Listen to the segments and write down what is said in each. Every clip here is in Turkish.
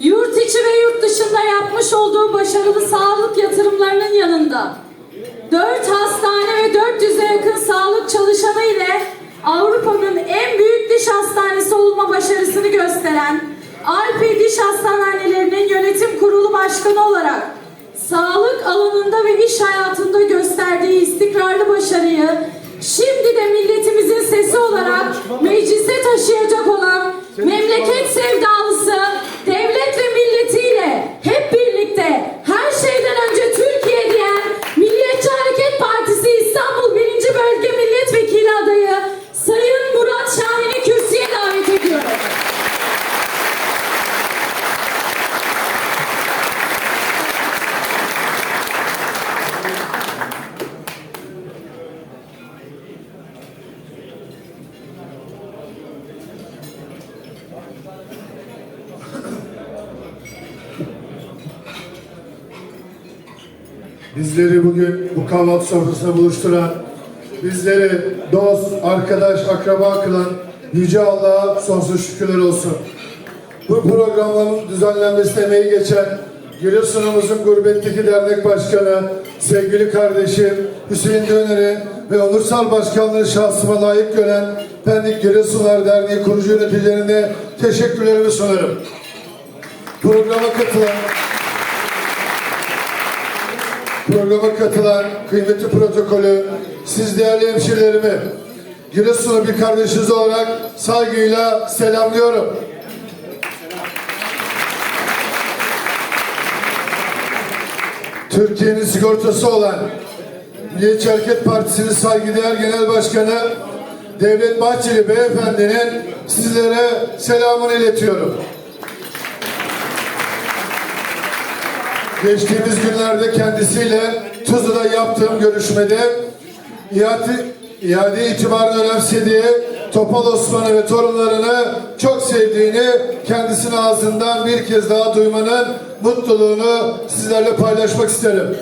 yurt içi ve yurt dışında yapmış olduğu başarılı sağlık yatırımlarının yanında 4 hastane ve 400'e yakın sağlık çalışanı ile Avrupa'nın en büyük diş hastanesi olma başarısını gösteren Alpi Diş Hastanelerinin Yönetim Kurulu Başkanı olarak sağlık alanında ve iş hayatında gösterdiği istikrarlı başarıyı şimdi de milletimizin sesi olarak Bizleri bugün bu kahvaltı sofrasında buluşturan, bizleri dost, arkadaş, akraba kılan Yüce Allah'a sonsuz şükürler olsun. Bu programların düzenlenmesine emeği geçen Giresun'umuzun gurbetteki dernek başkanı, sevgili kardeşim Hüseyin Döner'i ve onursal başkanlığı şahsıma layık gören Pendik Giresunlar Derneği kurucu yöneticilerine teşekkürlerimi sunarım. Programa katılan programa katılan kıymetli protokolü, siz değerli hemşehrilerimi Giresun'u bir kardeşiniz olarak saygıyla selamlıyorum. Türkiye'nin sigortası olan Milliyetçi Hareket Partisi'nin saygıdeğer Genel Başkanı Devlet Bahçeli Beyefendi'nin sizlere selamını iletiyorum. Geçtiğimiz günlerde kendisiyle Tuzla'da yaptığım görüşmede iade, iade itibarını önemsediği Topal Osman'ı ve torunlarını çok sevdiğini kendisinin ağzından bir kez daha duymanın mutluluğunu sizlerle paylaşmak isterim.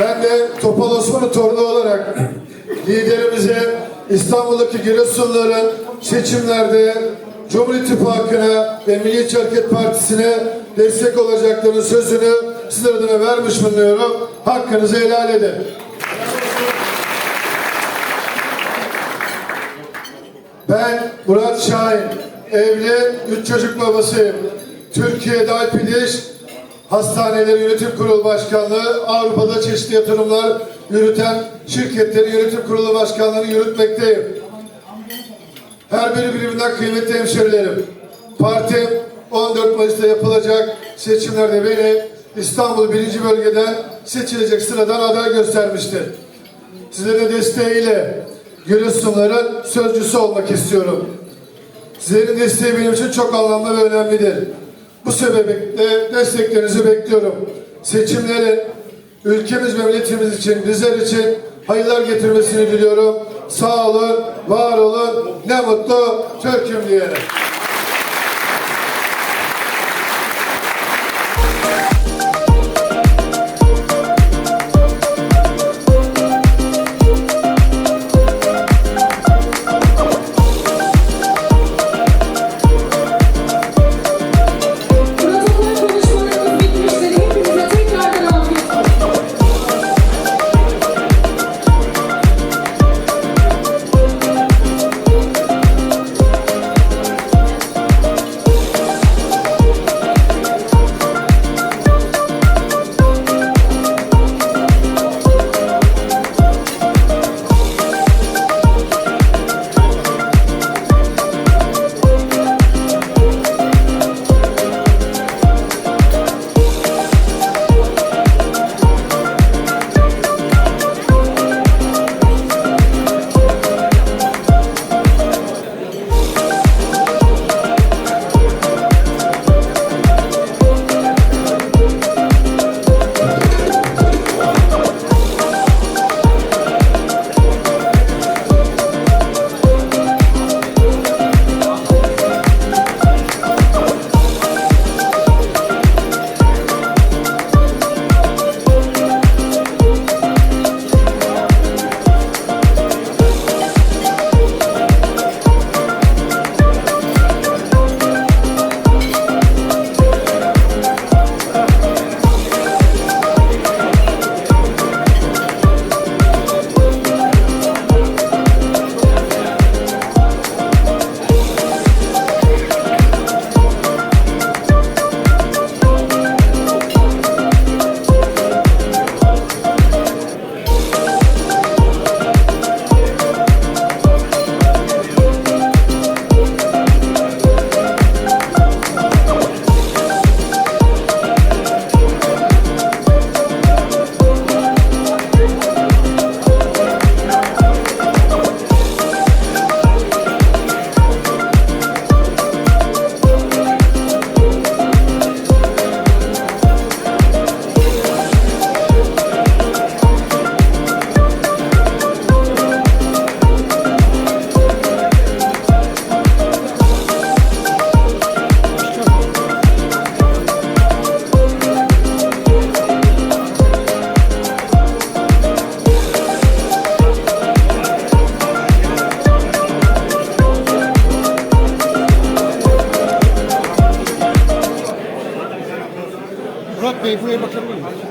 Ben de Topal Osman'ın torunu olarak liderimize İstanbul'daki Giresunluların seçimlerde Cumhur İttifakı'na ve Milliyetçi Hareket Partisi'ne destek olacaklarının sözünü sizler adına vermiş bulunuyorum. Hakkınızı helal edin. Ben Murat Şahin, evli, üç çocuk babasıyım. Türkiye'de Alpidiş Hastaneleri Yönetim Kurulu Başkanlığı, Avrupa'da çeşitli yatırımlar yürüten şirketlerin yönetim kurulu başkanlığını yürütmekteyim. Her biri birbirinden kıymetli hemşerilerim. Partim 14 Mayıs'ta yapılacak seçimlerde beni İstanbul 1. bölgeden seçilecek sıradan aday göstermiştir. Sizlerin desteğiyle Giresunların sözcüsü olmak istiyorum. Sizlerin desteği benim için çok anlamlı ve önemlidir. Bu sebeple desteklerinizi bekliyorum. Seçimlerin ülkemiz ve için, bizler için hayırlar getirmesini diliyorum. Sağ olun, var olun, ne mutlu Türk'üm diyerek. এই ফুলের ব্যবসা